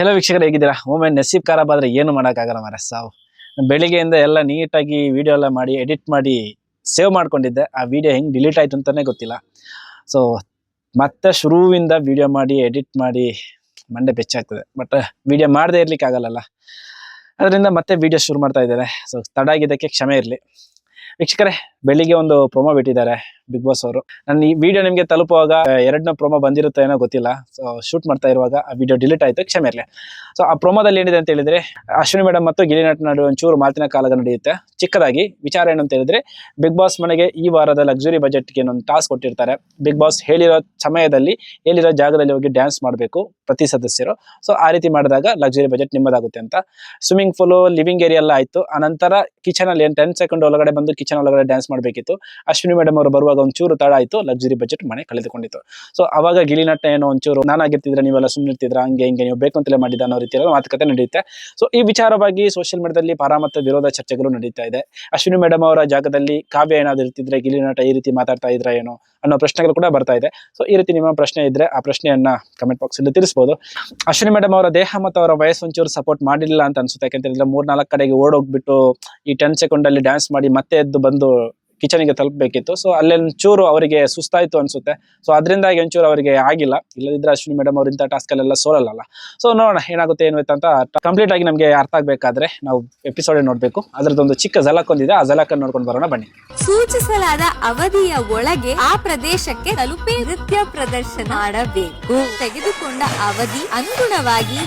Hello ವೀಕ್ಷಕರು, ಹೇಗಿದ್ದೀರಾ? ಒಮ್ಮೆ ನಸೀಬ್ ಖರಾಬ್ ಆದರೆ ಏನು ಮಾಡೋಕ್ಕಾಗಲ್ಲ ಮರ ಸಾವು. ಬೆಳಿಗ್ಗೆಯಿಂದ ಎಲ್ಲ ನೀಟಾಗಿ ವಿಡಿಯೋ ಎಲ್ಲ ಮಾಡಿ ಎಡಿಟ್ ಮಾಡಿ ಸೇವ್ ಮಾಡ್ಕೊಂಡಿದ್ದೆ. ಆ ವಿಡಿಯೋ ಹೆಂಗೆ ಡಿಲೀಟ್ ಆಯಿತು ಅಂತಲೇ ಗೊತ್ತಿಲ್ಲ. ಸೊ ಮತ್ತೆ ಶುರುವಿಂದ ವಿಡಿಯೋ ಮಾಡಿ ಎಡಿಟ್ ಮಾಡಿ, ಮಂಡೆ ಬೆಚ್ಚಾಗ್ತದೆ. ಬಟ್ ವಿಡಿಯೋ ಮಾಡದೇ ಇರ್ಲಿಕ್ಕೆ ಆಗಲ್ಲಲ್ಲ. ಅದರಿಂದ ಮತ್ತೆ ವಿಡಿಯೋ ಶುರು ಮಾಡ್ತಾ ಇದ್ದಾರೆ ಸೊ ತಡ ಆಗಿದ್ದಕ್ಕೆ ಕ್ಷಮೆ ಇರಲಿ. ವೀಕ್ಷಕರೇ ಬೆಳಿಗ್ಗೆ ಒಂದು ಪ್ರೊಮೋ ಬಿಟ್ಟಿದ್ದಾರೆ ಬಿಗ್ ಬಾಸ್ ಅವರು. ನಾನು ಈ ವಿಡಿಯೋ ನಿಮಗೆ ತಲುಪುವಾಗ ಎರಡನೇ ಪ್ರೊಮೋ ಬಂದಿರುತ್ತೆ ಏನೋ ಗೊತ್ತಿಲ್ಲ. ಸೊ ಶೂಟ್ ಮಾಡ್ತಾ ಇರುವಾಗ ಆ ವಿಡಿಯೋ ಡಿಲೀಟ್ ಆಯ್ತು ಕ್ಷಮೆ ಇರಲಿ. ಸೊ ಆ ಪ್ರೊಮೋದಲ್ಲಿ ಏನಿದೆ ಅಂತ ಹೇಳಿದ್ರೆ, ಅಶ್ವಿನಿ ಮೇಡಮ್ ಮತ್ತು ಗಿಲಿ ನಟ ನಡುವೆ ಒಂಚೂರು ಮಾತಿನ ಕಾಲಗ ನಡೆಯುತ್ತೆ. ಚಿಕ್ಕದಾಗಿ ವಿಚಾರ ಏನು ಅಂತ ಹೇಳಿದ್ರೆ ಬಿಗ್ ಬಾಸ್ ಮನೆಗೆ ಈ ವಾರದ ಲಕ್ಸುರಿ ಬಜೆಟ್ಗೆ ಒಂದು ಟಾಸ್ಕ್ ಕೊಟ್ಟಿರ್ತಾರೆ. ಬಿಗ್ ಬಾಸ್ ಹೇಳಿರೋ ಸಮಯದಲ್ಲಿ, ಹೇಳಿರೋ ಜಾಗದಲ್ಲಿ ಹೋಗಿ ಡ್ಯಾನ್ಸ್ ಮಾಡಬೇಕು ಪ್ರತಿ ಸದಸ್ಯರು. ಸೊ ಆ ರೀತಿ ಮಾಡಿದಾಗ ಲಕ್ಸುರಿ ಬಜೆಟ್ ನಿಮ್ಮದಾಗುತ್ತೆ ಅಂತ. ಸ್ವಿಮ್ಮಿಂಗ್ ಪೂಲು ಲಿವಿಂಗ್ ಏರಿಯಾ ಎಲ್ಲ ಆಯಿತು. ಆನಂತರ ಕಿಚನಲ್ಲಿ ಏನು ಟೆನ್ ಸೆಕೆಂಡ್ ಒಳಗಡೆ ಬಂದು ಕಿಚನ್ ಒಳಗಡೆ ಡ್ಯಾನ್ಸ್ ಮಾಡಬೇಕಿತ್ತು. ಅಶ್ವಿನಿ ಮೇಡಮ್ ಅವರು ಬರುವಾಗ ಒಂಚೂರು ತಡ ಆಯಿತು ಲಕ್ಸುರಿ ಬಜೆಟ್ ಮನೆ ಕಳೆದುಕೊಂಡಿತ್ತು. ಸೊ ಅವಾಗ ಗಿಳಿನಟ್ಟ ನಟ ಏನೋ ಒಂಚೂರು ನಾನಾಗಿರ್ತಿದ್ರೆ ನೀವೆಲ್ಲ ಸುಮ್ಮನೆ ಇರ್ತಿದ್ರ, ಹಂಗೆ ಹಿಂಗೆ ನೀವು ಬೇಕು ಅಂತಲೇ ಮಾಡಿದ ಅನ್ನೋ ರೀತಿಯಲ್ಲಿ ಮಾತುಕತೆ ನಡೆಯುತ್ತೆ. ಸೊ ಈ ವಿಚಾರವಾಗಿ ಸೋಷಿಯಲ್ ಮೀಡಿಯಾದಲ್ಲಿ ಪರ ಮತ್ತು ವಿರೋಧ ಚರ್ಚೆಗಳು ನಡೀತಾ ಇದೆ. ಅಶ್ವಿನಿ ಮೇಡಮ್ ಅವರ ಜಾಗದಲ್ಲಿ ಕಾವ್ಯ ಏನಾದ್ರು ಇರ್ತಿದ್ರೆ ಗಿಳಿನಟ ಈ ರೀತಿ ಮಾತಾಡ್ತಾ ಇದ್ರ ಏನೋ ಅನ್ನೋ ಪ್ರಶ್ನೆಗಳು ಕೂಡ ಬರ್ತಾ ಇದೆ. ಸೊ ಈ ರೀತಿ ನಿಮ್ಮ ಪ್ರಶ್ನೆ ಇದ್ರೆ ಆ ಪ್ರಶ್ನೆಯನ್ನ ಕಮೆಂಟ್ ಬಾಕ್ಸ್ ಅಲ್ಲಿ ತಿಳಿಸಬಹುದು ಅಶ್ವಿನಿ ಮೇಡಮ್ ಅವರ ದೇಹ ಮತ್ತು ಅವರ ವಯಸ್ಸು ಒಂಚೂರು ಸಪೋರ್ಟ್ ಮಾಡಿಲ್ಲ ಅಂತ ಅನ್ಸುತ್ತೆ. ಯಾಕಂತ ಹೇಳಿದ್ರೆ ಮೂರ್ನಾಲ್ಕು ಕಡೆಗೆ ಓಡೋಗ್ಬಿಟ್ಟು ಈ ಟೆನ್ ಸೆಕೆಂಡ್ ಅಲ್ಲಿ ಡ್ಯಾನ್ಸ್ ಮಾಡಿ ಮತ್ತೆ ಎದ್ದು ಬಂದು ಕಿಚನ್ಗೆ ತಲುಪಬೇಕಿತ್ತು. ಸೊ ಅಲ್ಲಿ ಒಂಚೂರು ಅವರಿಗೆ ಸುಸ್ತಾಯಿತು ಅನ್ಸುತ್ತೆ. ಸೊ ಅದರಿಂದಾಗಿ ಒಂಚೂರು ಅವರಿಗೆ ಆಗಿಲ್ಲ. ಇಲ್ಲದಿದ್ರೆ ಅಶ್ವಿನಿ ಮೇಡಮ್ ಅವ್ರ ಇಂಥ ಟಾಸ್ಕ್ ಅಲ್ಲೆಲ್ಲ ಸೋಲಲ್ಲ ಸೊ ನೋಡೋಣ ಏನಾಗುತ್ತೆ ಏನು ಅಂತ ಕಂಪ್ಲೀಟ್ ಆಗಿ ನಮಗೆ ಅರ್ಥ ಆಗಬೇಕಾದ್ರೆ ನಾವು ಎಪಿಸೋಡ್ ನೋಡಬೇಕು. ಅದರದೊಂದು ಚಿಕ್ಕ ಝಲಕ್ ಒಂದಿದೆ. ಆ ಝಲಕ್ ನೋಡ್ಕೊಂಡು ಬರೋಣ ಬನ್ನಿ. ಸೂಚಿಸಲಾದ ಅವಧಿಯ ಒಳಗೆ ಆ ಪ್ರದೇಶಕ್ಕೆ ತಲುಪಿ ನೃತ್ಯ ಪ್ರದರ್ಶನ ಮಾಡಬೇಕು. ತೆಗೆದುಕೊಂಡ ಅವಧಿ ಅನುಗುಣವಾಗಿ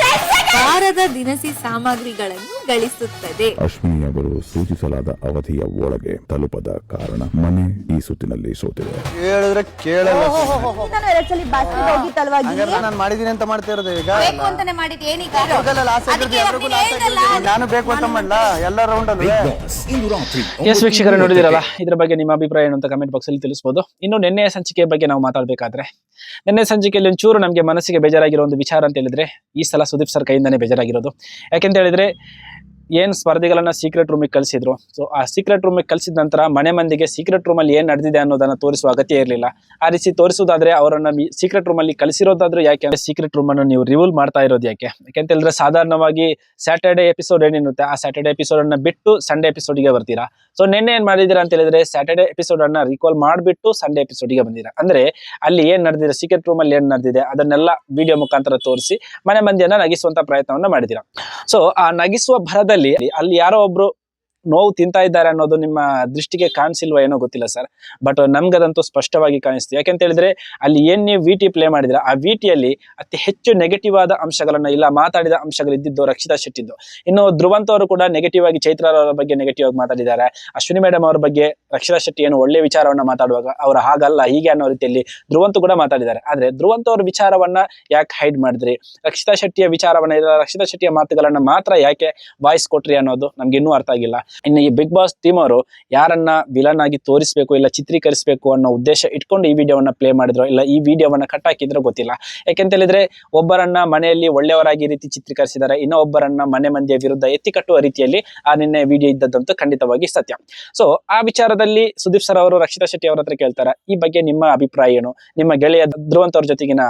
ವಾರದ ದಿನಸಿ ಸಾಮಗ್ರಿಗಳನ್ನು ಗಳಿಸುತ್ತದೆ. ಅಶ್ವಿನಿ ಅವರು ಸೂಚಿಸಲಾದ ಅವಧಿಯ ಒಳಗೆ ತಲುಪದ ಕಾರಣ ಮನೆ ಈ ಸುತ್ತಿನಲ್ಲಿ ಸೋತಿದೆ. ಹೇಳಿದ್ರೆ ಕೇಳಲ್ಲ. ನಾನು ಎರಡ್ ಸಲ ಬಾಸ್ಕೆಟ್ ಹೋಗಿತ್ತಲ್ವಾ ಹಂಗಾರೆ ನಾನು ಮಾಡಿದೀನಿ ಅಂತ ಮಾಡ್ತಾ ಇರೋದು ಈಗ? ಬೇಕು ಅಂತಾನೆ ಮಾಡಿದ್ ಏನೀಗ ಹೋಗಲ್ಲ ಲಾಸ್ ಅದಕ್ಕೆ ಎಲ್ರಿಗೂ ಒಬ್ರು ಲಾಸ್ ಹೇಳ್ದಲ್ಲ. ನಾನು ಬೇಕು ಅಂತ ಮಾಡ್ಲಾ? ಎಲ್ಲ ರೌಂಡ್ ಅಲ್ವೇ ಎಸ್ ವೀಕ್ಷಕರು ನೋಡಿದಿರಲ್ಲ? ಇದ್ರ ಬಗ್ಗೆ ನಿಮ್ಮ ಅಭಿಪ್ರಾಯ ಏನು ಅಂತ ಕಮೆಂಟ್ ಬಾಕ್ಸ್ ಅಲ್ಲಿ ತಿಳಿಸಬಹುದು ಇನ್ನು ನಿನ್ನೆ ಸಂಚಿಕೆ ಬಗ್ಗೆ ನಾವು ಮಾತಾಡಬೇಕಾದ್ರೆ ನಿನ್ನೆ ಸಂಚಿಕೆಯಲ್ಲಿ ಒಂಚೂರು ನಮಗೆ ಮನಸ್ಸಿಗೆ ಬೇಜಾರಾಗಿರೋ ಒಂದು ವಿಚಾರ ಅಂತ ಹೇಳಿದ್ರೆ ಈ ಸಲ ಸುದೀಪ್ ಸರ್ ಕೈಯಿಂದಾನೇ ಬೇಜಾರಾಗಿರೋದು. ಯಾಕೆಂತ ಹೇಳಿದ್ರೆ ಏನ್ ಸ್ಪರ್ಧಿಗಳನ್ನ ಸೀಕ್ರೆಟ್ ರೂಮಿಗೆ ಕಳಿಸಿದ್ರು. ಸೊ ಆ ಸೀಕ್ರೆಟ್ ರೂಮಿಗೆ ಕಳಿಸಿದ ನಂತರ ಮನೆ ಮಂದಿಗೆ ಸೀಕ್ರೆಟ್ ರೂಮಲ್ಲಿ ಏನು ನಡೆದಿದೆ ಅನ್ನೋದನ್ನ ತೋರಿಸುವ ಅಗತ್ಯ ಇರಲಿಲ್ಲ. ಆ ರೀತಿ ತೋರಿಸೋದಾದ್ರೆ ಅವರನ್ನು ಸೀಕ್ರೆಟ್ ರೂಮಲ್ಲಿ ಕಳಿಸಿರೋದಾದ್ರೂ ಯಾಕೆ ಸೀಕ್ರೆಟ್ ರೂಮನ್ನು ನೀವು ರಿವೂಲ್ ಮಾಡ್ತಾ ಇರೋದು ಯಾಕೆ? ಯಾಕೆಂತ ಹೇಳಿದ್ರೆ ಸಾಧಾರಣವಾಗಿ ಸ್ಯಾಟರ್ಡೆ ಎಪಿಸೋಡ್ ಏನಿರುತ್ತೆ, ಆ ಸ್ಯಾಟರ್ಡೆ ಎಪಿಸೋಡ್ ಅನ್ನ ಬಿಟ್ಟು ಸಂಡೇ ಎಪಿಸೋಡ್ಗೆ ಬರ್ತೀರಾ? ಸೊ ನಿನ್ನೆ ಏನು ಮಾಡಿದೀರಾ ಅಂತ ಹೇಳಿದ್ರೆ ಸ್ಯಾಟರ್ಡೆ ಎಪಿಸೋಡ್ ಅನ್ನ ರಿಕಾಲ್ ಮಾಡಿಬಿಟ್ಟು ಸಂಡೇ ಎಪಿಸೋಡ್ಗೆ ಬಂದಿರಾ ಅಂದ್ರೆ ಅಲ್ಲಿ ಏನು ನಡೆದಿದೆ ಸೀಕ್ರೆಟ್ ರೂಮಲ್ಲಿ ಏನು ನಡೆದಿದೆ ಅದನ್ನೆಲ್ಲ ವಿಡಿಯೋ ಮುಖಾಂತರ ತೋರಿಸಿ ಮನೆ ಮಂದಿಯನ್ನು ನಗಿಸುವಂತ ಪ್ರಯತ್ನವನ್ನ ಮಾಡಿದಿರಾ ಸೊ ಆ ನಗಿಸುವ ಭರದಲ್ಲಿ ಅಲ್ಲಿ ಯಾರೋ ಒಬ್ರು ನೋವು ತಿಂತಾ ಇದ್ದಾರೆ ಅನ್ನೋದು ನಿಮ್ಮ ದೃಷ್ಟಿಗೆ ಕಾಣಿಸಿಲ್ವಾ ಏನೋ ಗೊತ್ತಿಲ್ಲ ಸರ್. ಬಟ್ ನಮ್ಗದಂತೂ ಸ್ಪಷ್ಟವಾಗಿ ಕಾಣಿಸ್ತು ಯಾಕೆಂತ ಹೇಳಿದ್ರೆ ಅಲ್ಲಿ ಏನ್ ನೀವು ವಿ ಟಿ ಪ್ಲೇ ಮಾಡಿದ್ರೆ, ಆ ವಿ ಟಿಯಲ್ಲಿ ಅತಿ ಹೆಚ್ಚು ನೆಗೆಟಿವ್ ಆದ ಅಂಶಗಳನ್ನ ಇಲ್ಲ ಮಾತಾಡಿದ ಅಂಶಗಳು ಇದ್ದಿದ್ದು ರಕ್ಷಿತಾ ಶೆಟ್ಟಿದ್ದು. ಇನ್ನು ಧ್ರುವಂತ್ ಅವರು ಕೂಡ ನೆಗೆಟಿವ್ ಆಗಿ ಚೈತ್ರ ಅವರ ಬಗ್ಗೆ ನೆಗೆಟಿವ್ ಆಗಿ ಮಾತಾಡಿದ್ದಾರೆ. ಅಶ್ವಿನಿ ಮೇಡಮ್ ಅವರ ಬಗ್ಗೆ ರಕ್ಷಿತಾ ಶೆಟ್ಟಿ ಏನು ಒಳ್ಳೆ ವಿಚಾರವನ್ನ ಮಾತಾಡುವಾಗ ಅವರು ಹಾಗಲ್ಲ ಹೀಗೆ ಅನ್ನೋ ರೀತಿಯಲ್ಲಿ ಧ್ರುವಂತ್ ಕೂಡ ಮಾತಾಡಿದ್ದಾರೆ. ಆದ್ರೆ ಧ್ರುವಂತ್ ಅವರ ವಿಚಾರವನ್ನ ಯಾಕೆ ಹೈಡ್ ಮಾಡಿದ್ರಿ? ರಕ್ಷಿತಾ ಶೆಟ್ಟಿಯ ವಿಚಾರವನ್ನ ಇಲ್ಲ, ರಕ್ಷಿತಾ ಶೆಟ್ಟಿಯ ಮಾತುಗಳನ್ನ ಮಾತ್ರ ಯಾಕೆ ವಾಯ್ಸ್ ಕೊಟ್ರಿ ಅನ್ನೋದು ನಮ್ಗೆ ಇನ್ನೂ ಅರ್ಥ ಆಗಿಲ್ಲ. ಇನ್ನು ಈ ಬಿಗ್ ಬಾಸ್ ಟೀಮ್ ಅವರು ಯಾರನ್ನ ವಿಲನ್ ಆಗಿ ತೋರಿಸಬೇಕು ಇಲ್ಲ ಚಿತ್ರೀಕರಿಸಬೇಕು ಅನ್ನೋ ಉದ್ದೇಶ ಇಟ್ಕೊಂಡು ಈ ವಿಡಿಯೋವನ್ನ ಪ್ಲೇ ಮಾಡಿದ್ರು ಇಲ್ಲ ಈ ವಿಡಿಯೋವನ್ನ ಕಟ್ ಹಾಕಿದ್ರು ಗೊತ್ತಿಲ್ಲ. ಯಾಕೆಂತ ಹೇಳಿದ್ರೆ ಒಬ್ಬರನ್ನ ಮನೆಯಲ್ಲಿ ಒಳ್ಳೆಯವರಾಗಿ ರೀತಿ ಚಿತ್ರೀಕರಿಸಿದ್ದಾರೆ ಇನ್ನೊಬ್ಬರನ್ನ ಮನೆ ಮಂದಿಯ ವಿರುದ್ಧ ಎತ್ತಿ ಕಟ್ಟುವ ರೀತಿಯಲ್ಲಿ ಆ ನಿನ್ನೆ ವಿಡಿಯೋ ಇದ್ದದ್ದಂತೂ ಖಂಡಿತವಾಗಿ ಸತ್ಯ. ಸೊ ಆ ವಿಚಾರದಲ್ಲಿ ಸುದೀಪ್ ಸರ್ ಅವರು, ರಕ್ಷಿತಾ ಶೆಟ್ಟಿ ಅವರ ಹತ್ರ ಕೇಳ್ತಾರೆ, ಈ ಬಗ್ಗೆ ನಿಮ್ಮ ಅಭಿಪ್ರಾಯ ಏನು? ನಿಮ್ಮ ಗೆಳೆಯ ಧ್ರುವಂತವ್ರ ಜೊತೆಗಿನ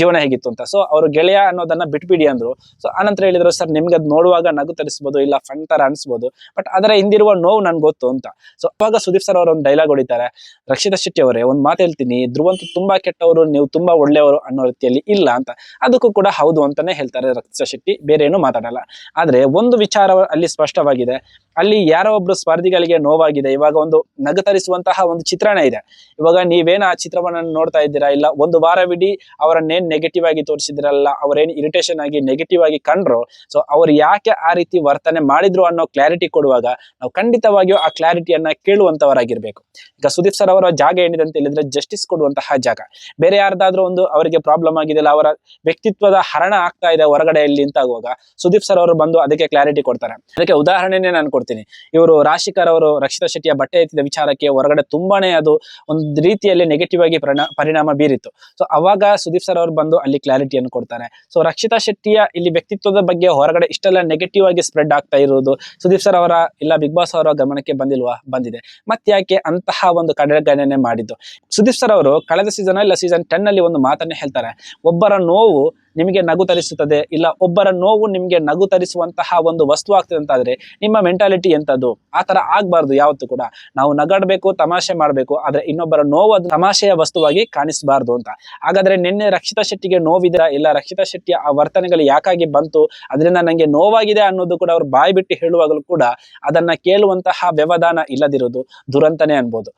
ಜೀವನ ಹೇಗಿತ್ತು ಅಂತ? ಸೊ ಅವರು ಗೆಳೆಯ ಅನ್ನೋದನ್ನ ಬಿಟ್ಬಿಡಿ ಅಂದ್ರು. ಸೊ ಆನಂತರ ಹೇಳಿದ್ರು, ಸರ್ ನಿಮ್ಗೆ ಅದು ನೋಡುವಾಗ ನಗು ತರಿಸ್ಬೋದು ಇಲ್ಲ ಫಂಟ್ ತರ ಅನ್ಸ್ಬೋದು. ಬಟ್ ಅದರ ಹಿಂದಿರುವ ನೋವು ನನ್ಗೆ ಗೊತ್ತು ಅಂತ. ಸೊ ಅವಾಗ ಸುದೀಪ್ ಸರ್ ಅವರು ಒಂದು ಡೈಲಾಗ್ ಹೊಡಿತಾರೆ. ರಕ್ಷಿತಾ ಶೆಟ್ಟಿ ಅವರೇ, ಒಂದು ಮಾತು ಹೇಳ್ತೀನಿ. ಧ್ರುವಂತ ತುಂಬಾ ಕೆಟ್ಟವರು, ನೀವು ತುಂಬಾ ಒಳ್ಳೆಯವರು ಅನ್ನೋ ರೀತಿಯಲ್ಲಿ ಇಲ್ಲ ಅಂತ. ಅದಕ್ಕೂ ಕೂಡ ಹೌದು ಅಂತಾನೆ ಹೇಳ್ತಾರೆ ರಕ್ಷಿತ ಶೆಟ್ಟಿ. ಬೇರೆ ಏನು ಮಾತಾಡಲ್ಲ. ಆದ್ರೆ ಒಂದು ವಿಚಾರ ಅಲ್ಲಿ ಸ್ಪಷ್ಟವಾಗಿದೆ. ಅಲ್ಲಿ ಯಾರೋ ಒಬ್ರು ಸ್ಪರ್ಧಿಗಳಿಗೆ ನೋವಾಗಿದೆ. ಇವಾಗ ಒಂದು ನಗತರಿಸುವಂತಹ ಒಂದು ಚಿತ್ರಣ ಇದೆ. ಇವಾಗ ನೀವೇನು ಆ ಚಿತ್ರವನ್ನ ನೋಡ್ತಾ ಇದ್ದೀರಾ? ಇಲ್ಲ ಒಂದು ವಾರವಿಡೀ ಅವರನ್ನೇನ್ ನೆಗೆಟಿವ್ ಆಗಿ ತೋರಿಸಿದ್ರಲ್ಲ, ಅವರೇನ್ ಇರಿಟೇಷನ್ ಆಗಿ ನೆಗೆಟಿವ್ ಆಗಿ ಕಂಡ್ರು? ಸೊ ಅವ್ರು ಯಾಕೆ ಆ ರೀತಿ ವರ್ತನೆ ಮಾಡಿದ್ರು ಅನ್ನೋ ಕ್ಲಾರಿಟಿ ಕೊಡುವಾಗ ನಾವು ಖಂಡಿತವಾಗಿಯೂ ಆ ಕ್ಲಾರಿಟಿಯನ್ನ ಕೇಳುವಂತವರಾಗಿರ್ಬೇಕು. ಈಗ ಸುದೀಪ್ ಸರ್ ಅವರ ಜಾಗ ಏನಿದೆ ಅಂತ ಹೇಳಿದ್ರೆ ಜಸ್ಟಿಸ್ ಕೊಡುವಂತಹ ಜಾಗ. ಬೇರೆ ಯಾರ್ದಾದ್ರೂ ಒಂದು ಅವರಿಗೆ ಪ್ರಾಬ್ಲಮ್ ಆಗಿದೆಯಲ್ಲ, ಅವರ ವ್ಯಕ್ತಿತ್ವದ ಹರಣ ಆಗ್ತಾ ಇದೆ ಹೊರಗಡೆಯಲ್ಲಿ ಅಂತ ಆಗುವಾಗ, ಸುದೀಪ್ ಸರ್ ಅವರು ಬಂದು ಅದಕ್ಕೆ ಕ್ಲಾರಿಟಿ ಕೊಡ್ತಾರೆ. ಅದಕ್ಕೆ ಉದಾಹರಣೆನೇ ನಾನು ಕೊಡ್ತೀನಿ. ಇವರು ರಾಶಿಕರ್ ಅವರು ರಕ್ಷಿತಾ ಶೆಟ್ಟಿಯ ಬಟ್ಟೆ ಎತ್ತಿದ ವಿಚಾರಕ್ಕೆ ಹೊರಗಡೆ ತುಂಬಾನೇ ಅದು ಒಂದು ರೀತಿಯಲ್ಲಿ ನೆಗೆಟಿವ್ ಆಗಿ ಪರಿಣಾ- ಪರಿಣಾಮ ಬೀರಿತ್ತು. ಸೊ ಅವಾಗ ಸುದೀಪ್ ಸರ್ ಅವರು ಬಂದು ಅಲ್ಲಿ ಕ್ಲಾರಿಟಿಯನ್ನು ಕೊಡ್ತಾರೆ. ಸೊ ರಕ್ಷಿತಾ ಶೆಟ್ಟಿಯ ಇಲ್ಲಿ ವ್ಯಕ್ತಿತ್ವದ ಬಗ್ಗೆ ಹೊರಗಡೆ ಇಷ್ಟೆಲ್ಲ ನೆಗೆಟಿವ್ ಆಗಿ ಸ್ಪ್ರೆಡ್ ಆಗ್ತಾ ಇರುವುದು ಸುದೀಪ್ ಸರ್ ಅವರ ಇಲ್ಲ ಬಿಗ್ ಬಾಸ್ ಅವರ ಗಮನಕ್ಕೆ ಬಂದಿಲ್ವಾ? ಬಂದಿದೆ. ಮತ್ತೆ ಯಾಕೆ ಅಂತಹ ಒಂದು ಕಡೆಗಣನೆ ಮಾಡಿದ್ದು? ಸುದೀಪ್ ಸರ್ ಅವರು ಕಳೆದ ಸೀಸನ್ ಇಲ್ಲ ಸೀಸನ್ ಟೆನ್ ಅಲ್ಲಿ ಒಂದು ಮಾತನ್ನ ಹೇಳ್ತಾರೆ. ಒಬ್ಬರ ನೋವು ನಿಮಗೆ ನಗು ತರಿಸುತ್ತದೆ, ಇಲ್ಲ ಒಬ್ಬರ ನೋವು ನಿಮಗೆ ನಗು ತರಿಸುವಂತಹ ಒಂದು ವಸ್ತು ಆಗ್ತದೆ ಅಂತಾದ್ರೆ ನಿಮ್ಮ ಮೆಂಟಾಲಿಟಿ ಎಂತದ್ದು ಆ ತರ ಆಗ್ಬಾರ್ದು ಯಾವತ್ತು ಕೂಡ. ನಾವು ನಗಾಡ್ಬೇಕು, ತಮಾಷೆ ಮಾಡಬೇಕು, ಆದ್ರೆ ಇನ್ನೊಬ್ಬರ ನೋವು ಅದು ತಮಾಷೆಯ ವಸ್ತುವಾಗಿ ಕಾಣಿಸಬಾರ್ದು ಅಂತ. ಹಾಗಾದ್ರೆ ನಿನ್ನೆ ರಕ್ಷಿತಾ ಶೆಟ್ಟಿಗೆ ನೋವಿದೆ ಇಲ್ಲ ರಕ್ಷಿತಾ ಶೆಟ್ಟಿಯ ಆ ವರ್ತನೆಗಳು ಯಾಕಾಗಿ ಬಂತು, ಅದರಿಂದ ನಂಗೆ ನೋವಾಗಿದೆ ಅನ್ನೋದು ಕೂಡ ಅವ್ರು ಬಾಯಿ ಬಿಟ್ಟು ಹೇಳುವಾಗಲೂ ಕೂಡ ಅದನ್ನ ಕೇಳುವಂತಹ ವ್ಯವಧಾನ ಇಲ್ಲದಿರೋದು ದುರಂತನೇ ಅನ್ಬೋದು.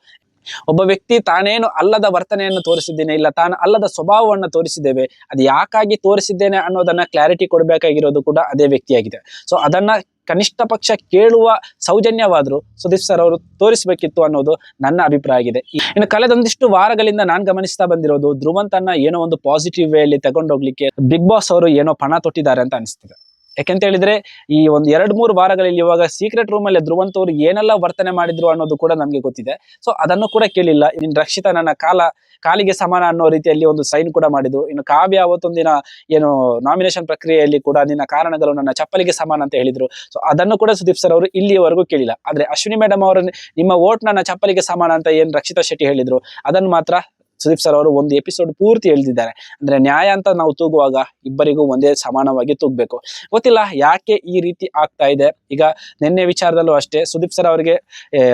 ಒಬ್ಬ ವ್ಯಕ್ತಿ ತಾನೇನು ಅಲ್ಲದ ವರ್ತನೆಯನ್ನು ತೋರಿಸಿದ್ದೇನೆ ಇಲ್ಲ, ತಾನು ಅಲ್ಲದ ಸ್ವಭಾವವನ್ನು ತೋರಿಸಿದ್ದೇವೆ, ಅದು ಯಾಕಾಗಿ ತೋರಿಸಿದ್ದೇನೆ ಅನ್ನೋದನ್ನ ಕ್ಲಾರಿಟಿ ಕೊಡಬೇಕಾಗಿರೋದು ಕೂಡ ಅದೇ ವ್ಯಕ್ತಿಯಾಗಿದೆ. ಸೊ ಅದನ್ನ ಕನಿಷ್ಠ ಪಕ್ಷ ಕೇಳುವ ಸೌಜನ್ಯವಾದ್ರು ಸುದೀಪ್ ಸರ್ ಅವರು ತೋರಿಸಬೇಕಿತ್ತು ಅನ್ನೋದು ನನ್ನ ಅಭಿಪ್ರಾಯ ಆಗಿದೆ. ಇನ್ನು ಕಳೆದೊಂದಿಷ್ಟು ವಾರಗಳಿಂದ ನಾನು ಗಮನಿಸ್ತಾ ಬಂದಿರೋದು ಧ್ರುವಂತನ್ನ ಏನೋ ಒಂದು ಪಾಸಿಟಿವ್ ವೇ ವೇಯಲ್ಲಿ ತಗೊಂಡೋಗ್ಲಿಕ್ಕೆ ಬಿಗ್ ಬಾಸ್ ಅವರು ಏನೋ ಪಣ ತೊಟ್ಟಿದ್ದಾರೆ ಅಂತ ಅನಿಸ್ತದೆ. ಯಾಕೆಂತ ಹೇಳಿದ್ರೆ, ಈ ಒಂದು ಎರಡ್ ಮೂರು ವಾರಗಳಲ್ಲಿ ಇವಾಗ ಸೀಕ್ರೆಟ್ ರೂಮ್ ಅಲ್ಲಿ ಧ್ರುವಂತವ್ರು ಏನೆಲ್ಲ ವರ್ತನೆ ಮಾಡಿದ್ರು ಅನ್ನೋದು ಕೂಡ ನಮ್ಗೆ ಗೊತ್ತಿದೆ. ಸೊ ಅದನ್ನು ಕೂಡ ಕೇಳಿಲ್ಲ. ಇನ್ನು ರಕ್ಷಿತ ನನ್ನ ಕಾಲ, ಕಾಲಿಗೆ ಸಮಾನ ಅನ್ನೋ ರೀತಿಯಲ್ಲಿ ಒಂದು ಸೈನ್ ಕೂಡ ಮಾಡಿದ್ರು. ಇನ್ನು ಕಾವ್ಯ ಅವತ್ತೊಂದಿನ ಏನು ನಾಮಿನೇಷನ್ ಪ್ರಕ್ರಿಯೆಯಲ್ಲಿ ಕೂಡ ನಿನ್ನ ಕಾರಣಗಳು ನನ್ನ ಚಪ್ಪಲಿಗೆ ಸಮಾನ ಅಂತ ಹೇಳಿದ್ರು. ಸೊ ಅದನ್ನು ಕೂಡ ಸುದೀಪ್ ಸರ್ ಅವರು ಇಲ್ಲಿಯವರೆಗೂ ಕೇಳಿಲ್ಲ. ಆದ್ರೆ ಅಶ್ವಿನಿ ಮೇಡಮ್ ಅವರ ನಿಮ್ಮ ಓಟ್ ನನ್ನ ಚಪ್ಪಲಿಗೆ ಸಮಾನ ಅಂತ ಏನ್ ರಕ್ಷಿತಾ ಶೆಟ್ಟಿ ಹೇಳಿದ್ರು, ಅದನ್ನು ಮಾತ್ರ ಸುದೀಪ್ ಸರ್ ಅವರು ಒಂದು ಎಪಿಸೋಡ್ ಪೂರ್ತಿ ಹೇಳ್ತಿದ್ದಾರೆ ಅಂದ್ರೆ ನ್ಯಾಯ ಅಂತ ನಾವು ತೂಗುವಾಗ ಇಬ್ಬರಿಗೂ ಒಂದೇ ಸಮಾನವಾಗಿ ತೂಗ್ಬೇಕು. ಗೊತ್ತಿಲ್ಲ ಯಾಕೆ ಈ ರೀತಿ ಆಗ್ತಾ ಇದೆ? ಈಗ ನಿನ್ನೆ ವಿಚಾರದಲ್ಲೂ ಅಷ್ಟೇ ಸುದೀಪ್ ಸರ್ ಅವರಿಗೆ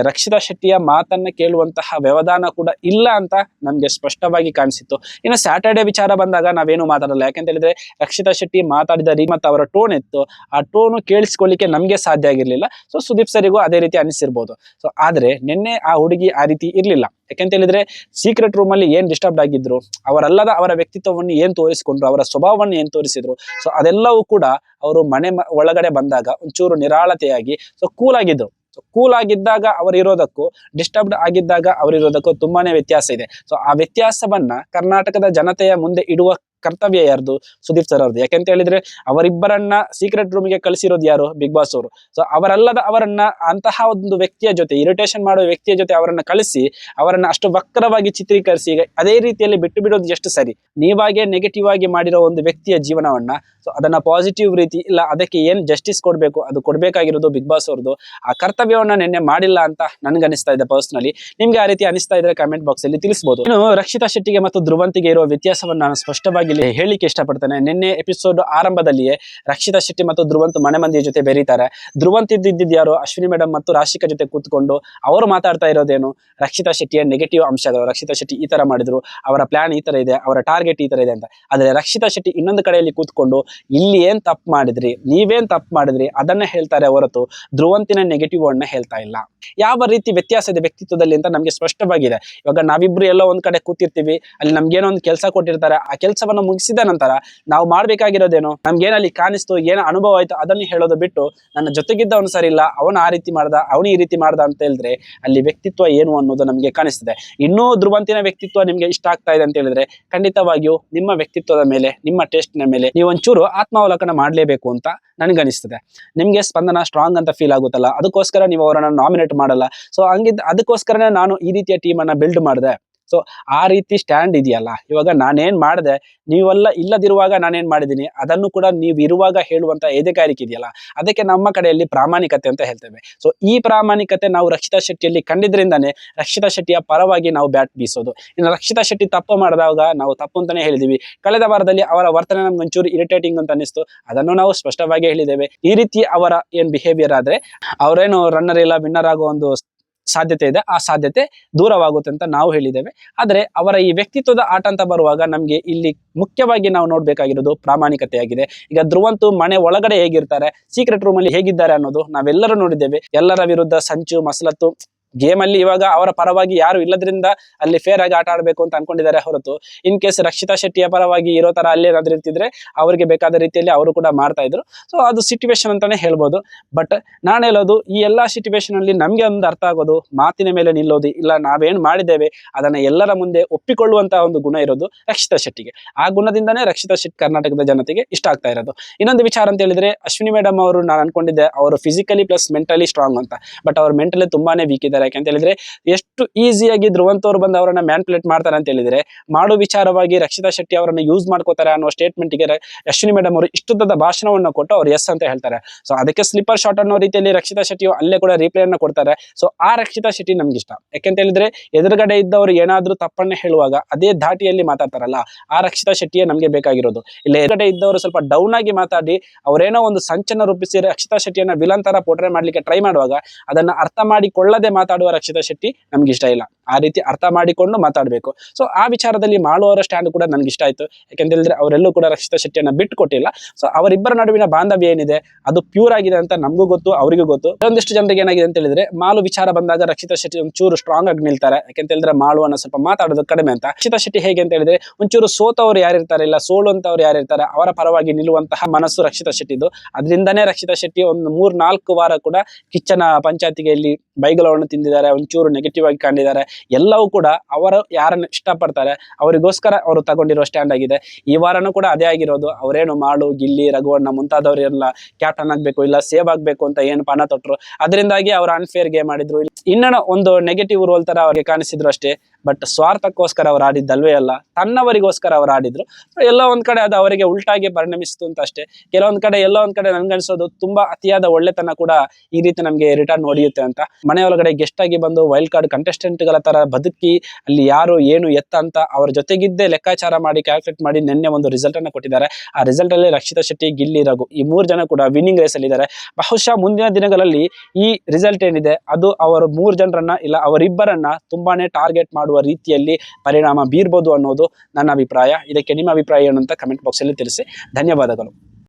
ರಕ್ಷಿತಾ ಶೆಟ್ಟಿಯ ಮಾತನ್ನ ಕೇಳುವಂತಹ ವ್ಯವಧಾನ ಕೂಡ ಇಲ್ಲ ಅಂತ ನಮ್ಗೆ ಸ್ಪಷ್ಟವಾಗಿ ಕಾಣಿಸಿತ್ತು. ಇನ್ನು ಸ್ಯಾಟರ್ಡೆ ವಿಚಾರ ಬಂದಾಗ ನಾವೇನು ಮಾತಾಡಲ್ಲ. ಯಾಕಂತ ಹೇಳಿದ್ರೆ ರಕ್ಷಿತಾ ಶೆಟ್ಟಿ ಮಾತಾಡಿದ ರೀ ಮತ್ತು ಅವರ ಟೋನ್ ಇತ್ತು. ಆ ಟೋನು ಕೇಳಿಸ್ಕೊಳ್ಳಿಕ್ಕೆ ನಮ್ಗೆ ಸಾಧ್ಯ ಆಗಿರ್ಲಿಲ್ಲ. ಸೊ ಸುದೀಪ್ ಸರಿಗೂ ಅದೇ ರೀತಿ ಅನಿಸಿರ್ಬೋದು. ಸೊ ಆದ್ರೆ ನಿನ್ನೆ ಆ ಹುಡುಗಿ ಆ ರೀತಿ ಇರ್ಲಿಲ್ಲ. ಯಾಕಂತ ಹೇಳಿದ್ರೆ ಸೀಕ್ರೆಟ್ ರೂಮ್ ಅಲ್ಲಿ ಏನ್ ಡಿಸ್ಟರ್ಬ್ ಆಗಿದ್ರು, ಅವರಲ್ಲದ ಅವರ ವ್ಯಕ್ತಿತ್ವವನ್ನು ಏನ್ ತೋರಿಸಿಕೊಂಡ್ರು, ಅವರ ಸ್ವಭಾವವನ್ನು ಏನ್ ತೋರಿಸಿದ್ರು ಸೊ ಅದೆಲ್ಲವೂ ಕೂಡ ಅವರು ಮನೆ ಒಳಗಡೆ ಬಂದಾಗ ಒಂಚೂರು ನಿರಾಳತೆಯಾಗಿ ಸೊ ಕೂಲ್ ಆಗಿದ್ರು. ಕೂಲ್ ಆಗಿದ್ದಾಗ ಅವರಿರೋದಕ್ಕೂ ಡಿಸ್ಟರ್ಬ್ಡ್ ಆಗಿದ್ದಾಗ ಅವರಿರೋದಕ್ಕೂ ತುಂಬಾನೇ ವ್ಯತ್ಯಾಸ ಇದೆ. ಸೊ ಆ ವ್ಯತ್ಯಾಸವನ್ನ ಕರ್ನಾಟಕದ ಜನತೆಯ ಮುಂದೆ ಇಡುವ ಕರ್ತವ್ಯ ಯಾರ್ದು? ಸುದೀಪ್ ಸರ್ ಅವ್ರದ್ದು. ಯಾಕೆಂತ ಹೇಳಿದ್ರೆ, ಅವರಿಬ್ಬರನ್ನ ಸೀಕ್ರೆಟ್ ರೂಮ್ಗೆ ಕಳಿಸಿರೋದು ಯಾರು? ಬಿಗ್ ಬಾಸ್ ಅವರು. ಸೊ ಅವರಲ್ಲದ ಅವರನ್ನ ಅಂತಹ ಒಂದು ವ್ಯಕ್ತಿಯ ಜೊತೆ ಇರಿಟೇಷನ್ ಮಾಡುವ ವ್ಯಕ್ತಿಯ ಜೊತೆ ಅವರನ್ನ ಕಳಿಸಿ, ಅವರನ್ನ ಅಷ್ಟು ವಕ್ರವಾಗಿ ಚಿತ್ರೀಕರಿಸಿ ಅದೇ ರೀತಿಯಲ್ಲಿ ಬಿಟ್ಟು ಬಿಡೋದು ಎಷ್ಟು ಸರಿ? ನೀವಾಗೆ ನೆಗೆಟಿವ್ ಆಗಿ ಮಾಡಿರೋ ಒಂದು ವ್ಯಕ್ತಿಯ ಜೀವನವನ್ನ ಸೊ ಅದನ್ನ ಪಾಸಿಟಿವ್ ರೀತಿ, ಇಲ್ಲ, ಅದಕ್ಕೆ ಏನ್ ಜಸ್ಟಿಸ್ ಕೊಡಬೇಕು, ಅದು ಕೊಡಬೇಕಾಗಿರೋದು ಬಿಗ್ ಬಾಸ್ ಅವ್ರದ್ದು. ಆ ಕರ್ತವ್ಯವನ್ನ ನಿನ್ನೆ ಮಾಡಿಲ್ಲ ಅಂತ ನನ್ಗನಿಸ್ತಾ ಇದೆ ಪರ್ಸನಲಿ ನಿಮ್ಗೆ ಆ ರೀತಿ ಅನಿಸ್ತಾ ಇದ್ರೆ ಕಮೆಂಟ್ ಬಾಕ್ಸ್ ಅಲ್ಲಿ ತಿಳಿಸಬಹುದು ಇನ್ನು ರಕ್ಷಿತಾ ಶೆಟ್ಟಿಗೆ ಮತ್ತು ಧ್ರುವಂತಿಗೆ ಇರುವ ವ್ಯತ್ಯಾಸವನ್ನು ನಾನು ಸ್ಪಷ್ಟವಾಗಿ ಇಲ್ಲಿ ಹೇಳಿಕೆ ಇಷ್ಟಪಡ್ತೇನೆ. ನಿನ್ನೆ ಎಪಿಸೋಡ್ ಆರಂಭದಲ್ಲಿಯೇ ರಕ್ಷಿತಾ ಶೆಟ್ಟಿ ಮತ್ತು ಧ್ರುವಂತ್ ಮನೆ ಮಂದಿಯ ಜೊತೆ ಬೆರೀತಾರೆ. ಧ್ರುವಂತ್ ಇದ್ದಿದ್ದು ಯಾರು ಅಶ್ವಿನಿ ಮೇಡಮ್ ಮತ್ತು ರಾಶಿಕಾ ಜೊತೆ ಕೂತ್ಕೊಂಡು ಅವರು ಮಾತಾಡ್ತಾ ಇರೋದೇನು? ರಕ್ಷಿತಾ ಶೆಟ್ಟಿಯ ನೆಗೆಟಿವ್ ಅಂಶಗಳು, ರಕ್ಷಿತಾ ಶೆಟ್ಟಿ ಈ ತರ ಮಾಡಿದ್ರು, ಅವರ ಪ್ಲಾನ್ ಈ ತರ ಇದೆ, ಅವರ ಟಾರ್ಗೆಟ್ ಈ ತರ ಇದೆ ಅಂತ. ಆದ್ರೆ ರಕ್ಷಿತಾ ಶೆಟ್ಟಿ ಇನ್ನೊಂದು ಕಡೆಯಲ್ಲಿ ಕೂತ್ಕೊಂಡು, ಇಲ್ಲಿ ಏನ್ ತಪ್ಪು ಮಾಡಿದ್ರಿ? ನೀವೇನ್ ತಪ್ಪು ಮಾಡಿದ್ರಿ? ಅದನ್ನ ಹೇಳ್ತಾರೆ ಹೊರತು ಧ್ರುವಂತಿನ ನೆಗೆಟಿವ್ ಅನ್ನ ಹೇಳ್ತಾ ಇಲ್ಲ. ಯಾವ ರೀತಿ ವ್ಯತ್ಯಾಸ ಇದೆ ವ್ಯಕ್ತಿತ್ವದಲ್ಲಿ ಅಂತ ನಮ್ಗೆ ಸ್ಪಷ್ಟವಾಗಿದೆ. ಇವಾಗ ನಾವಿಬ್ರು ಎಲ್ಲೋ ಒಂದ್ ಕಡೆ ಕೂತಿರ್ತೀವಿ, ಅಲ್ಲಿ ನಮ್ಗೇನೋ ಒಂದು ಕೆಲಸ ಕೊಟ್ಟಿರ್ತಾರೆ, ಆ ಕೆಲಸವನ್ನ ಮುಗಿಸಿದ ನಂತರ ನಾವು ಮಾಡ್ಬೇಕಾಗಿರೋದೇನು? ನಮ್ಗೇನಲ್ಲಿ ಕಾಣಿಸ್ತು, ಏನೋ ಅನುಭವ ಆಯ್ತು ಅದನ್ನ ಹೇಳೋದು ಬಿಟ್ಟು ನನ್ನ ಜೊತೆಗಿದ್ದವನು ಸರಿ ಇಲ್ಲ, ಅವನು ಆ ರೀತಿ ಮಾಡ್ದ, ಅವನು ಈ ರೀತಿ ಮಾಡ್ದ ಅಂತ ಹೇಳಿದ್ರೆ ಅಲ್ಲಿ ವ್ಯಕ್ತಿತ್ವ ಏನು ಅನ್ನೋದು ನಮಗೆ ಕಾಣಿಸ್ತದೆ. ಇನ್ನೂ ಧ್ರುವಂತಿನ ವ್ಯಕ್ತಿತ್ವ ನಿಮ್ಗೆ ಇಷ್ಟ ಆಗ್ತಾ ಇದೆ ಅಂತ ಹೇಳಿದ್ರೆ ಖಂಡಿತವಾಗಿಯೂ ನಿಮ್ಮ ವ್ಯಕ್ತಿತ್ವದ ಮೇಲೆ, ನಿಮ್ಮ ಟೇಸ್ಟ್ನ ಮೇಲೆ ನೀವು ಒಂಚೂರು ಆತ್ಮಾವಲೋಕನ ಮಾಡಲೇಬೇಕು ಅಂತ ನನಗನಿಸ್ತದೆ. ನಿಮ್ಗೆ ಸ್ಪಂದನ ಸ್ಟ್ರಾಂಗ್ ಅಂತ ಫೀಲ್ ಆಗುತ್ತಲ್ಲ, ಅದಕ್ಕೋಸ್ಕರ ನೀವು ಅವರನ್ನ ನಾಮಿನೇಟ್ ಮಾಡಲ್ಲ. ಸೊ ಹಂಗಿದ್, ಅದಕ್ಕೋಸ್ಕರನೇ ನಾನು ಈ ರೀತಿಯ ಟೀಮನ್ನ ಬಿಲ್ಡ್ ಮಾಡಿದೆ. ಸೊ ಆ ರೀತಿ ಸ್ಟ್ಯಾಂಡ್ ಇದೆಯಲ್ಲ? ಇವಾಗ ನಾನೇನ್ ಮಾಡಿದೆ, ನೀವೆಲ್ಲ ಇಲ್ಲದಿರುವಾಗ ನಾನೇನ್ ಮಾಡಿದ್ದೀನಿ? ಅದನ್ನು ಕೂಡ ನೀವು ಇರುವಾಗ ಹೇಳುವಂತ ಎದೆಗಾರಿಕೆ ಇದೆಯಲ್ಲ? ಅದಕ್ಕೆ ನಮ್ಮ ಕಡೆಯಲ್ಲಿ ಪ್ರಾಮಾಣಿಕತೆ ಅಂತ ಹೇಳ್ತೇವೆ. ಸೊ ಈ ಪ್ರಾಮಾಣಿಕತೆ ನಾವು ರಕ್ಷಿತಾ ಶೆಟ್ಟಿಯಲ್ಲಿ ಕಂಡಿದ್ರಿಂದಾನೆ ರಕ್ಷಿತಾ ಶೆಟ್ಟಿಯ ಪರವಾಗಿ ನಾವು ಬ್ಯಾಟ್ ಬೀಸೋದು. ಇನ್ನು ರಕ್ಷಿತಾ ಶೆಟ್ಟಿ ತಪ್ಪು ಮಾಡಿದಾಗ ನಾವು ತಪ್ಪು ಅಂತಾನೆ ಹೇಳಿದೀವಿ. ಕಳೆದ ವಾರದಲ್ಲಿ ಅವರ ವರ್ತನೆ ನಮ್ಗೆ ಒಂಚೂರು ಇರಿಟೇಟಿಂಗ್ ಅಂತ ಅನಿಸ್ತು ಅದನ್ನು ನಾವು ಸ್ಪಷ್ಟವಾಗಿ ಹೇಳಿದ್ದೇವೆ. ಈ ರೀತಿ ಅವರ ಏನ್ ಬಿಹೇವಿಯರ್ ಆದ್ರೆ, ಅವರೇನು ರನ್ನರ್ ಇಲ್ಲ ವಿನ್ನರ್ ಆಗೋ ಒಂದು ಸಾಧ್ಯತೆ ಇದೆ. ಆ ಸಾಧ್ಯತೆ ದೂರವಾಗುತ್ತೆ ಅಂತ ನಾವು ಹೇಳಿದ್ದೇವೆ. ಆದರೆ ಅವರ ಈ ವ್ಯಕ್ತಿತ್ವದ ಆಟ ಅಂತ ಬರುವಾಗ ನಮಗೆ ಇಲ್ಲಿ ಮುಖ್ಯವಾಗಿ ನಾವು ನೋಡ್ಬೇಕಾಗಿರೋದು ಪ್ರಾಮಾಣಿಕತೆಯಾಗಿದೆ. ಈಗ ಧ್ರುವಂತು ಮನೆ ಒಳಗಡೆ ಹೇಗಿರ್ತಾರೆ ಸೀಕ್ರೆಟ್ ರೂಮಲ್ಲಿ ಹೇಗಿದ್ದಾರೆ ಅನ್ನೋದು ನಾವೆಲ್ಲರೂ ನೋಡಿದ್ದೇವೆ. ಎಲ್ಲರ ವಿರುದ್ಧ ಸಂಚು, ಮಸಲತ್ತು ಗೇಮ್ ಅಲ್ಲಿ ಇವಾಗ ಅವರ ಪರವಾಗಿ ಯಾರು ಇಲ್ಲದ್ರಿಂದ ಅಲ್ಲಿ ಫೇರ್ ಆಗಿ ಆಟ ಆಡಬೇಕು ಅಂತ ಅನ್ಕೊಂಡಿದ್ದಾರೆ ಹೊರತು. ಇನ್ ಕೇಸ್ ರಕ್ಷಿತಾ ಶೆಟ್ಟಿಯ ಪರವಾಗಿ ಇರೋ ತರ ಅಲ್ಲಿ ಏನಾದ್ರು ಇರ್ತಿದ್ರೆ ಅವರಿಗೆ ಬೇಕಾದ ರೀತಿಯಲ್ಲಿ ಅವರು ಕೂಡ ಮಾಡ್ತಾ ಇದ್ರು. ಸೊ ಅದು ಸಿಟುವೇಶನ್ ಅಂತಾನೆ ಹೇಳ್ಬೋದು. ಬಟ್ ನಾನು ಹೇಳೋದು, ಈ ಎಲ್ಲಾ ಸಿಟುವೇಶನ್ ಅಲ್ಲಿ ನಮ್ಗೆ ಒಂದು ಅರ್ಥ ಆಗೋದು, ಮಾತಿನ ಮೇಲೆ ನಿಲ್ಲೋದು, ಇಲ್ಲ ನಾವೇನ್ ಮಾಡಿದ್ದೇವೆ, ಅದನ್ನ ಎಲ್ಲರ ಮುಂದೆ ಒಪ್ಪಿಕೊಳ್ಳುವಂತ ಒಂದು ಗುಣ ಇರೋದು ರಕ್ಷಿತಾ ಶೆಟ್ಟಿಗೆ. ಆ ಗುಣದಿಂದಾನೇ ರಕ್ಷಿತಾ ಶೆಟ್ಟಿ ಕರ್ನಾಟಕದ ಜನತೆಗೆ ಇಷ್ಟ ಆಗ್ತಾ ಇರೋದು. ಇನ್ನೊಂದು ವಿಚಾರ ಅಂತ ಹೇಳಿದ್ರೆ, ಅಶ್ವಿನಿ ಮೇಡಮ್ ಅವರು ನಾನು ಅನ್ಕೊಂಡಿದ್ದೆ, ಅವರು ಫಿಸಿಕಲಿ ಪ್ಲಸ್ ಮೆಂಟಲಿ ಸ್ಟ್ರಾಂಗ್ ಅಂತ. ಬಟ್ ಅವ್ರ ಮೆಂಟಲಿ ತುಂಬಾನೇ ವೀಕ್ ಇದ್ದಾರೆ. ಮಾಡಿದ್ದಾರೆ ಯಾಕಂತ ಹೇಳಿದ್ರೆ, ಎಷ್ಟು ಈಸಿಯಾಗಿ ಧ್ರುವಂತವ್ರು ಬಂದು ಅವರನ್ನ ಮ್ಯಾನ್ಪುಲೇಟ್ ಮಾಡ್ತಾರೆ ಅಂತ ಹೇಳಿದ್ರೆ, ಮಾಡು ವಿಚಾರವಾಗಿ ರಕ್ಷಿತಾ ಶೆಟ್ಟಿ ಅವರನ್ನು ಯೂಸ್ ಮಾಡ್ಕೋತಾರೆ ಅನ್ನೋ ಸ್ಟೇಟ್ಮೆಂಟ್ಗೆ ಅಶ್ವಿನಿ ಮೇಡಮ್ ಅವರು ಇಷ್ಟುದ್ದದ ಭಾಷಣವನ್ನು ಕೊಟ್ಟು ಅವ್ರು ಎಸ್ ಅಂತ ಹೇಳ್ತಾರೆ. ಸೊ ಅದಕ್ಕೆ ಸ್ಲಿಪ್ಪರ್ ಶಾಟ್ ಅನ್ನೋ ರೀತಿಯಲ್ಲಿ ರಕ್ಷಿತಾ ಶೆಟ್ಟಿ ಅಲ್ಲೇ ಕೂಡ ರಿಪ್ಲೈ ಅನ್ನ ಕೊಡ್ತಾರೆ. ಸೊ ಆ ರಕ್ಷಿತಾ ಶೆಟ್ಟಿ ನಮ್ಗೆ ಇಷ್ಟ ಯಾಕೆಂತ ಹೇಳಿದ್ರೆ, ಎದುರುಗಡೆ ಇದ್ದವರು ಏನಾದ್ರೂ ತಪ್ಪನ್ನ ಹೇಳುವಾಗ ಅದೇ ಧಾಟಿಯಲ್ಲಿ ಮಾತಾಡ್ತಾರಲ್ಲ, ಆ ರಕ್ಷಿತಾ ಶೆಟ್ಟಿಯೇ ನಮ್ಗೆ ಬೇಕಾಗಿರೋದು. ಇಲ್ಲ ಎದುರುಗಡೆ ಇದ್ದವರು ಸ್ವಲ್ಪ ಡೌನ್ ಆಗಿ ಮಾತಾಡಿ, ಅವರೇನೋ ಒಂದು ಸಂಚನ ರೂಪಿಸಿ ರಕ್ಷಿತಾ ಶೆಟ್ಟಿಯನ್ನ ವಿಲಂತರ ತರ ಪೋಟ್ರೆ ಮಾಡ್ಲಿಕ್ಕೆ ಟ್ರೈ ಮಾಡುವಾಗ ಅದನ್ನ ಅರ್ಥ ಮಾಡಿಕೊಳ್ಳದೆ ಮಾತಾಡುವ ರಕ್ಷಿತಾ ಶೆಟ್ಟಿ ನಮ್ಗೆ ಇಷ್ಟ ಇಲ್ಲ. ಆ ರೀತಿ ಅರ್ಥ ಮಾಡಿಕೊಂಡು ಮಾತಾಡಬೇಕು. ಸೊ ಆ ವಿಚಾರದಲ್ಲಿ ಮಾಡುವವರ ಸ್ಟ್ಯಾಂಡ್ ಕೂಡ ನನಗೆ ಇಷ್ಟ ಆಯ್ತು. ಯಾಕೆಂದ್ರೆ ಹೇಳಿದ್ರೆ ಅವರೆಲ್ಲೂ ಕೂಡ ರಕ್ಷಿತಾ ಶೆಟ್ಟಿಯನ್ನ ಬಿಟ್ಟು ಕೊಟ್ಟಿಲ್ಲ ಸೊ ಅವರಿಬ್ಬರ ನಡುವಿನ ಬಾಂಧವ್ಯ ಏನಿದೆ? ಅದು ಪ್ಯೂರ್ ಆಗಿದೆ ಅಂತ ನಮಗೂ ಗೊತ್ತು, ಅವರಿಗೂ ಗೊತ್ತು. ಒಂದಿಷ್ಟು ಜನರಿಗೆ ಏನಾಗಿದೆ ಅಂತ ಹೇಳಿದ್ರೆ ಮಾಲು ವಿಚಾರ ಬಂದಾಗ ರಕ್ಷಿತಾ ಶೆಟ್ಟಿ ಒಂಚೂರು ಸ್ಟ್ರಾಂಗ್ ಆಗಿ ನಿಲ್ತಾರೆ. ಯಾಕೆಂತ ಹೇಳಿದ್ರೆ ಮಾಳುವನ್ನ ಸ್ವಲ್ಪ ಮಾತಾಡೋದು ಕಡಿಮೆ ಅಂತ. ರಕ್ಷಿತ ಶೆಟ್ಟಿ ಹೇಗೆ ಅಂತ ಹೇಳಿದ್ರೆ, ಒಂಚೂರು ಸೋತವ್ರು ಯಾರಿರ್ತಾರೆ ಇಲ್ಲ, ಸೋಲುವಂತವ್ರು ಯಾರಿರ್ತಾರೆ ಅವರ ಪರವಾಗಿ ನಿಲ್ಲುವಂತಹ ಮನಸ್ಸು ರಕ್ಷಿತಾ ಶೆಟ್ಟಿದು. ಅದರಿಂದನೇ ರಕ್ಷಿತಾ ಶೆಟ್ಟಿ ಒಂದು ಮೂರ್ ನಾಲ್ಕು ವಾರ ಕೂಡ ಕಿಚ್ಚನ ಪಂಚಾಯತಿಗೆ ಇಲ್ಲಿ ಬೈಗಲವನ್ನು ತಿಂದಿದ್ದಾರೆ. ಒಂಚೂರು ನೆಗೆಟಿವ್ ಆಗಿ ಕಂಡಿದ್ದಾರೆ ಎಲ್ಲವೂ ಕೂಡ ಅವರು ಯಾರನ್ನು ಇಷ್ಟಪಡ್ತಾರೆ, ಅವರಿಗೋಸ್ಕರ ಅವರು ತಗೊಂಡಿರೋ ಸ್ಟ್ಯಾಂಡ್ ಆಗಿದೆ. ಈ ವಾರನೂ ಕೂಡ ಅದೇ ಆಗಿರೋದು. ಅವರೇನು ಮಾಡು, ಗಿಲ್ಲಿ, ರಘುವಣ್ಣ ಮುಂತಾದವ್ರು ಎಲ್ಲ ಕ್ಯಾಪ್ಟನ್ ಆಗ್ಬೇಕು, ಇಲ್ಲ ಸೇವ್ ಆಗ್ಬೇಕು ಅಂತ ಏನು ಪಾನ ತೊಟ್ರು. ಅದರಿಂದಾಗಿ ಅವರು ಅನ್ಫೇರ್ ಗೇಮ್ ಮಾಡಿದ್ರು ಇನ್ನೂ ಒಂದು ನೆಗೆಟಿವ್ ರೋಲ್ ತರ ಅವ್ರಿಗೆ ಕಾಣಿಸಿದ್ರು ಅಷ್ಟೇ. ಬಟ್ ಸ್ವಾರ್ಥಕ್ಕೋಸ್ಕರ ಅವ್ರು ಆಡಿದ್ದಲ್ವೇ ಅಲ್ಲ. ತನ್ನವರಿಗೋಸ್ಕರ ಅವ್ರು ಆಡಿದ್ರು. ಎಲ್ಲ ಒಂದ್ ಕಡೆ ಅದು ಅವರಿಗೆ ಉಲ್ಟಾಗಿ ಪರಿಣಮಿಸಿತು ಅಂತ ಅಷ್ಟೇ. ಕೆಲವೊಂದ್ ಕಡೆ ಎಲ್ಲೋ ಒಂದ್ ಕಡೆ ನನ್ಗನ್ಸೋದು ತುಂಬಾ ಅತಿಯಾದ ಒಳ್ಳೆತನ ಕೂಡ ಈ ರೀತಿ ನಮ್ಗೆ ರಿಟರ್ನ್ ಹೊಡೆಯುತ್ತೆ ಅಂತ. ಮನೆ ಒಳಗಡೆ ಗೆಸ್ಟ್ ಆಗಿ ಬಂದು ವೈಲ್ಡ್ ಕಾರ್ಡ್ ಕಂಟೆಸ್ಟೆಂಟ್ಗಳ ತರ ಬದುಕಿ, ಅಲ್ಲಿ ಯಾರು ಏನು ಎತ್ತ ಅಂತ ಅವ್ರ ಜೊತೆಗಿದ್ದೇ ಲೆಕ್ಕಾಚಾರ ಮಾಡಿ ಕ್ಯಾಲ್ಕುಲೇಟ್ ಮಾಡಿ ನಿನ್ನೆ ಒಂದು ರಿಸಲ್ಟ್ ಅನ್ನ ಕೊಟ್ಟಿದ್ದಾರೆ. ಆ ರಿಸಲ್ಟ್ ಅಲ್ಲಿ ರಕ್ಷಿತಾ ಶೆಟ್ಟಿ, ಗಿಲ್ಲಿ, ರಘು ಈ ಮೂರು ಜನ ಕೂಡ ವಿನ್ನಿಂಗ್ ರೇಸ್ ಅಲ್ಲಿ ಇದ್ದಾರೆ ಬಹುಶಃ ಮುಂದಿನ ದಿನಗಳಲ್ಲಿ ಈ ರಿಸಲ್ಟ್ ಏನಿದೆ, ಅದು ಅವರು ಮೂರು ಜನರನ್ನ ಇಲ್ಲ ಅವರಿಬ್ಬರನ್ನ ತುಂಬಾನೇ ಟಾರ್ಗೆಟ್ ಮಾಡುವ ರೀತಿಯಲ್ಲಿ ಪರಿಣಾಮ ಬೀರ್ಬೋದು ಅನ್ನೋದು ನನ್ನ ಅಭಿಪ್ರಾಯ. ಇದಕ್ಕೆ ನಿಮ್ಮ ಅಭಿಪ್ರಾಯ ಏನು ಅಂತ ಕಮೆಂಟ್ ಬಾಕ್ಸ್ ಅಲ್ಲಿ ತಿಳಿಸಿ. ಧನ್ಯವಾದಗಳು.